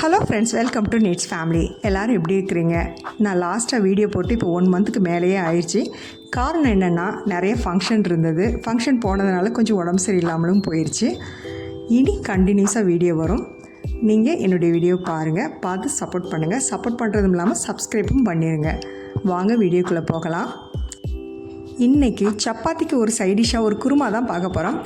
Hello friends welcome to Neets family எல்லோரும் எப்படி இருக்கிறீங்க? நான் லாஸ்ட்டாக வீடியோ போட்டு இப்போ ஒன் மந்த்துக்கு மேலேயே ஆயிடுச்சு. காரணம் என்னென்னா நிறைய ஃபங்க்ஷன் இருந்தது. ஃபங்க்ஷன் போனதுனால கொஞ்சம் உடம்பு சரியில்லாமலும் போயிடுச்சு இனி கண்டினியூஸாக வீடியோ வரும். நீங்கள் என்னுடைய வீடியோ பாருங்கள் பார்த்து சப்போர்ட் பண்ணுங்கள் சப்போர்ட் பண்ணுறதும் இல்லாமல் சப்ஸ்கிரைப்பும் பண்ணிடுங்க வாங்க வீடியோக்குள்ளே போகலாம். இன்றைக்கி சப்பாத்திக்கு ஒரு சைடிஷாக ஒரு குருமா தான் பார்க்க போகிறோம்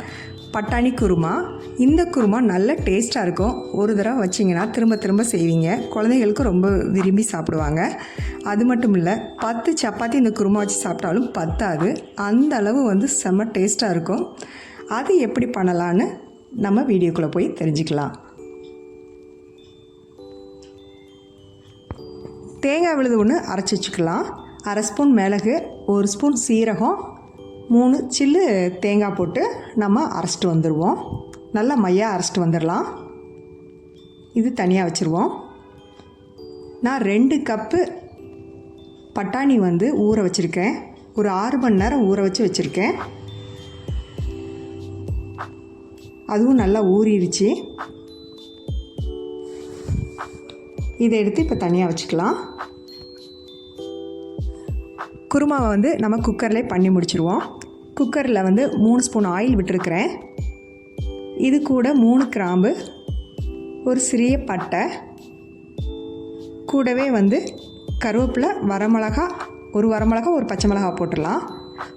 பட்டாணி குருமா. இந்த குருமா நல்ல டேஸ்ட்டாக இருக்கும். ஒரு தடவை வச்சிங்கன்னா திரும்ப திரும்ப செய்வீங்க. குழந்தைகளுக்கு ரொம்ப விரும்பி சாப்பிடுவாங்க. அது மட்டும் இல்லை பத்து சப்பாத்தி இந்த குருமா வச்சு சாப்பிட்டாலும் பத்தாது. அந்த அளவு வந்து செம்ம டேஸ்ட்டாக இருக்கும். அது எப்படி பண்ணலான்னு நம்ம வீடியோக்குள்ளே போய் தெரிஞ்சுக்கலாம். தேங்காய் விழுது ஒன்று அரைச்சி வச்சுக்கலாம். அரை ஸ்பூன் மிளகு ஒரு ஸ்பூன் சீரகம் மூணு சில்லு தேங்காய் போட்டு நம்ம அரைச்சிட்டு வந்துடுவோம் நல்லா மையாக அரைச்சிட்டு வந்துடலாம் இது தனியாக வச்சுருவோம். நான் ரெண்டு கப்பு பட்டாணி வந்து ஊற வச்சுருக்கேன். ஒரு ஆறு மணி நேரம் ஊற வச்சு வச்சுருக்கேன். அதுவும் நல்லா ஊறிடுச்சு. இதை எடுத்து இப்போ தனியாக வச்சுக்கலாம். குருமாவை வந்து நம்ம குக்கர்லேயே பண்ணி முடிச்சிருவோம். குக்கரில் வந்து மூணு ஸ்பூன் ஆயில் விட்டுருக்குறேன். இது கூட மூணு கிராம்பு ஒரு சிறிய பட்டை கூடவே வந்து கருவேப்பிலை வரமிளகா ஒரு வரமிளகா ஒரு பச்சை மிளகா போட்டுடலாம்.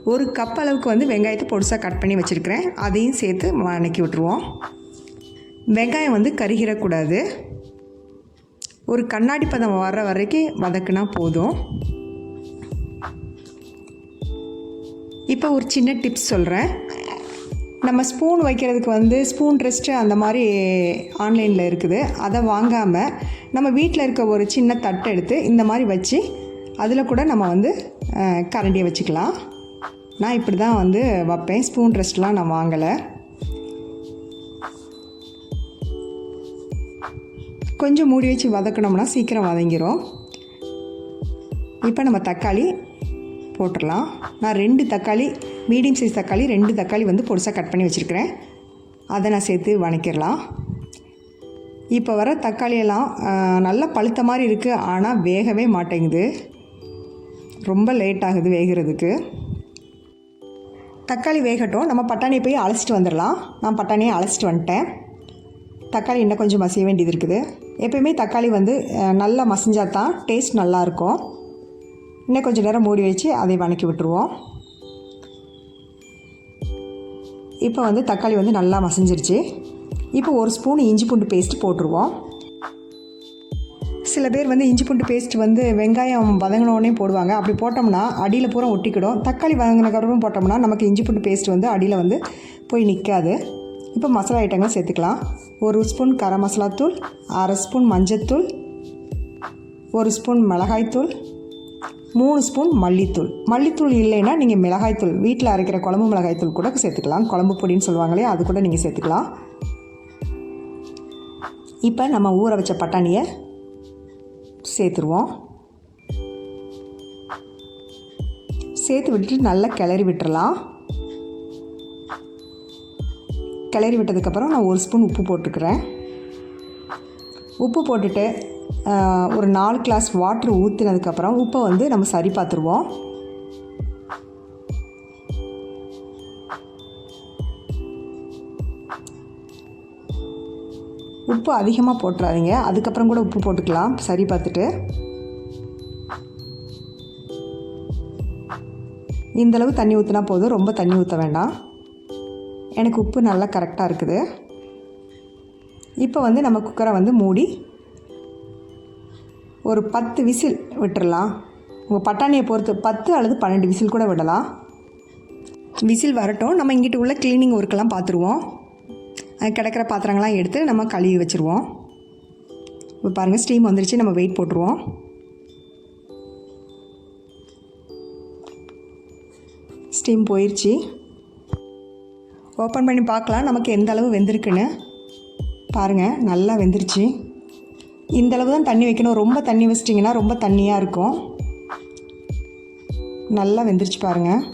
ஒரு கப் அளவுக்கு வந்து வெங்காயத்தை பொடிசாக கட் பண்ணி வச்சுருக்கிறேன். அதையும் சேர்த்து வணக்கி விட்டுருவோம். வெங்காயம் வந்து கருகிடக்கூடாது ஒரு கண்ணாடி பதம் வர்ற வரைக்கும் வதக்குனா போதும். இப்போ ஒரு சின்ன டிப்ஸ் சொல்கிறேன் நம்ம ஸ்பூன் வைக்கிறதுக்கு வந்து ஸ்பூன் ரெஸ்ட்டு அந்த மாதிரி ஆன்லைனில் இருக்குது. அதை வாங்காமல் நம்ம வீட்டில் இருக்க ஒரு சின்ன தட்டை எடுத்து இந்த மாதிரி வச்சு அதில் கூட நம்ம வந்து கரண்டியை வச்சுக்கலாம். நான் இப்படி தான் வந்து வைப்பேன். ஸ்பூன் ரெஸ்ட்லாம் நான் வாங்கலை. கொஞ்சம் மூடி வச்சு வதக்கினோம்னா சீக்கிரம் வதங்கிரும். இப்போ நம்ம தக்காளி போட்டுடலாம். நான் ரெண்டு தக்காளி மீடியம் சைஸ் தக்காளி ரெண்டு தக்காளி வந்து பொடிசாக கட் பண்ணி வச்சுருக்கிறேன். அதை நான் சேர்த்து வணக்கிடலாம். இப்போ வர தக்காளியெல்லாம் நல்லா பழுத்த மாதிரி இருக்குது ஆனால் வேகவே மாட்டேங்குது. ரொம்ப லேட் ஆகுது வேகிறதுக்கு. தக்காளி வேகட்டும். நம்ம பட்டாணியை போய் அழைச்சிட்டு வந்துடலாம். நான் பட்டாணியை அழைச்சிட்டு வந்துட்டேன். தக்காளி இன்னும் கொஞ்சம் மசிய வேண்டியது இருக்குது. எப்போயுமே தக்காளி வந்து நல்லா மசிஞ்சால் தான் டேஸ்ட் நல்லாயிருக்கும் இன்னும் கொஞ்சம் நேரம் மூடி வச்சு அதை வணக்கி விட்டுருவோம். இப்போ வந்து தக்காளி வந்து நல்லா மசிஞ்சிருச்சு. இப்போ ஒரு ஸ்பூன் இஞ்சி பூண்டு பேஸ்ட் போட்டுருவோம். சில பேர் வந்து இஞ்சி பூண்டு பேஸ்ட் வந்து வெங்காயம் வதங்கினோடனே போடுவாங்க. அப்படி போட்டோம்னா அடியில் பூரா ஒட்டிக்கிடும். தக்காளி வதங்கினக்கப்புறம் போட்டோம்னா நமக்கு இஞ்சி பூண்டு பேஸ்ட் வந்து அடியில் வந்து போய் நிற்காது இப்போ மசாலா ஐட்டங்கள் சேர்த்துக்கலாம். ஒரு ஸ்பூன் கரம் மசாலா தூள் அரை ஸ்பூன் மஞ்சத்தூள் ஒரு ஸ்பூன் மிளகாய்த்தூள் மூணு ஸ்பூன் மல்லித்தூள். மல்லித்தூள் இல்லைன்னா நீங்கள் மிளகாய்த்தூள் வீட்டில் அரைக்கிற குழம்பு மிளகாய்த்தூள் கூட சேர்த்துக்கலாம். குழம்பு பொடின்னு சொல்லுவாங்களே அது கூட நீங்கள் சேர்த்துக்கலாம். இப்போ நம்ம ஊற வச்ச பட்டாணியை சேர்த்துருவோம். சேர்த்து விட்டுட்டு நல்லா கிளறி விட்டுறலாம். கிளறி விட்டதுக்கப்புறம் நான் ஒரு ஸ்பூன் உப்பு போட்டுக்கிறேன். உப்பு போட்டுட்டு ஒரு நாலு கிளாஸ் வாட்ரு ஊற்றினதுக்கப்புறம் உப்பை வந்து நம்ம சரி பார்த்துருவோம். உப்பு அதிகமாக போட்டுறாதீங்க. அதுக்கப்புறம் கூட உப்பு போட்டுக்கலாம். சரி பார்த்துட்டு. இந்தளவு தண்ணி ஊற்றினா போதும். ரொம்ப தண்ணி ஊற்ற வேண்டாம். எனக்கு உப்பு நல்லா கரெக்டாக இருக்குது. இப்போ வந்து நம்ம குக்கரை வந்து மூடி ஒரு பத்து விசில் விட்டுடலாம் உங்கள் பட்டாணியை பொறுத்து பத்து அல்லது பன்னெண்டு விசில் கூட விடலாம். விசில் வரட்டும். நம்ம இங்கிட்டு உள்ள க்ளீனிங் ஒர்க்கெல்லாம் பார்த்துருவோம் கிடக்கிற பாத்திரங்கள்லாம் எடுத்து நம்ம கழுவி வச்சுருவோம். இப்போ பாருங்கள் ஸ்டீம் வந்துருச்சு. நம்ம வெயிட் போட்டுருவோம். ஸ்டீம் போயிடுச்சு ஓப்பன் பண்ணி பார்க்கலாம். நமக்கு எந்த அளவு வெந்திருக்குன்னு. பாருங்கள் நல்லா வெந்துருச்சு. இந்த அளவு தான் தண்ணி வைக்கணும். ரொம்ப தண்ணி வச்சிட்டிங்கன்னா ரொம்ப தண்ணியாக இருக்கும். நல்லா வெந்துருச்சு பாருங்கள்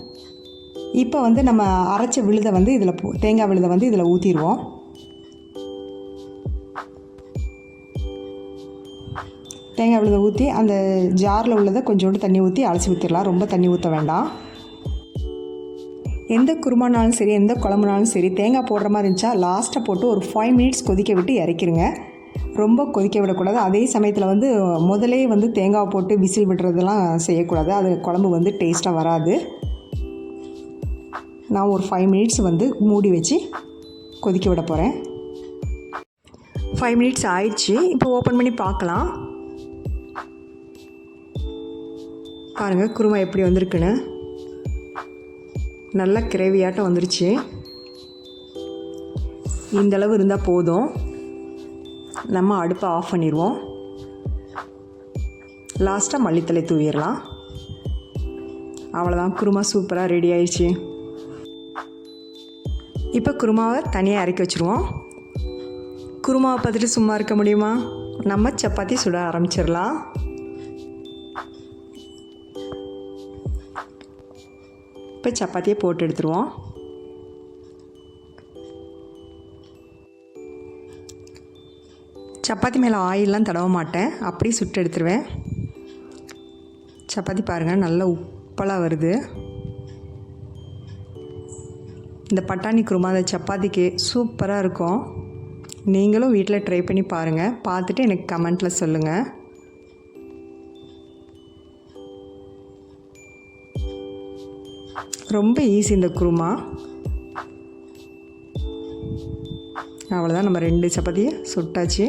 இப்போ வந்து நம்ம அரைச்ச விழுதை வந்து இதில் போ தேங்காய் விழுதை வந்து இதில் ஊற்றிடுவோம் தேங்காய் விழுதை ஊற்றி அந்த ஜாரில் உள்ளதை கொஞ்சோண்டு தண்ணி ஊற்றி அலசி ஊற்றிடலாம் ரொம்ப தண்ணி ஊற்ற வேண்டாம். எந்த குருமானாலும் சரி எந்த குழம்புனாலும் சரி தேங்காய் போடுற மாதிரி இருந்துச்சா லாஸ்ட்டை போட்டு ஒரு ஃபைவ் மினிட்ஸ் கொதிக்க விட்டு இறக்கிருங்க. ரொம்ப கொதிக்க விடக்கூடாது. அதே சமயத்தில் வந்து முதலே வந்து தேங்காய் போட்டு விசில் விடுறதெல்லாம் செய்யக்கூடாது. அது குழம்பு வந்து டேஸ்ட்டாக வராது. நான் ஒரு ஃபைவ் மினிட்ஸ் வந்து மூடி வச்சு கொதிக்க விட போகிறேன் ஃபைவ் மினிட்ஸ் ஆயிடுச்சு. இப்போ ஓப்பன் பண்ணி பார்க்கலாம். பாருங்கள் குருமா எப்படி வந்திருக்குன்னு. நல்ல கிரேவியாட்டம் வந்துருச்சு. இந்தளவு இருந்தால் போதும். நம்ம அடுப்பை ஆஃப் பண்ணிடுவோம் லாஸ்ட்டாக மல்லித்தலை தூவிடலாம். அவ்வளோதான் குருமா சூப்பராக ரெடி ஆயிடுச்சு. இப்போ குருமாவை தனியாக இறக்கி வச்சுருவோம். குருமாவை பார்த்துட்டு சும்மா இருக்க முடியுமா? நம்ம சப்பாத்தி சுட ஆரம்பிச்சிடலாம். இப்போ சப்பாத்தியை போட்டு எடுத்துருவோம். சப்பாத்தி மேலே ஆயிலெலாம் தடவ மாட்டேன். அப்படியே சுட்டு எடுத்துருவேன். சப்பாத்தி பாருங்கள் நல்லா உப்பலாக வருது. இந்த பட்டாணி குருமா அந்த சப்பாத்திக்கு சூப்பராக இருக்கும். நீங்களும் வீட்டில் ட்ரை பண்ணி பாருங்கள் பார்த்துட்டு எனக்கு கமெண்ட்டில் சொல்லுங்கள் ரொம்ப ஈஸி இந்த குருமா. அவ்வளோதான் நம்ம ரெண்டு சப்பாத்தியை சுட்டாச்சு.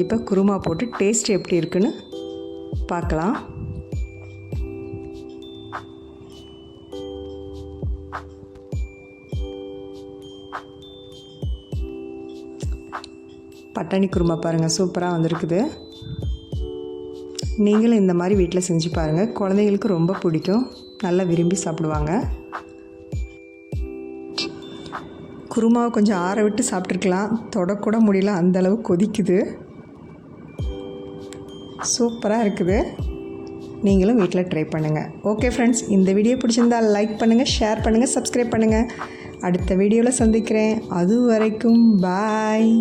இப்போ குருமா போட்டு டேஸ்ட் எப்படி இருக்குன்னு பார்க்கலாம். பட்டாணி குருமா பாருங்கள் சூப்பராக வந்திருக்குது. நீங்களும் இந்த மாதிரி வீட்டில் செஞ்சு பாருங்கள் குழந்தைங்களுக்கு ரொம்ப பிடிக்கும். நல்லா விரும்பி சாப்பிடுவாங்க. குருமாவை கொஞ்சம் ஆற விட்டு சாப்பிட்ருக்கலாம் தொடக்கூட முடியல அந்தளவு கொதிக்குது. சூப்பராக இருக்குது. நீங்களும் வீட்டில் ட்ரை பண்ணுங்கள் ஓகே ஃப்ரெண்ட்ஸ் இந்த வீடியோ பிடிச்சிருந்தால் லைக் பண்ணுங்கள் ஷேர் பண்ணுங்கள் சப்ஸ்கிரைப் பண்ணுங்கள் அடுத்த வீடியோவில் சந்திக்கிறேன். அது வரைக்கும் பாய்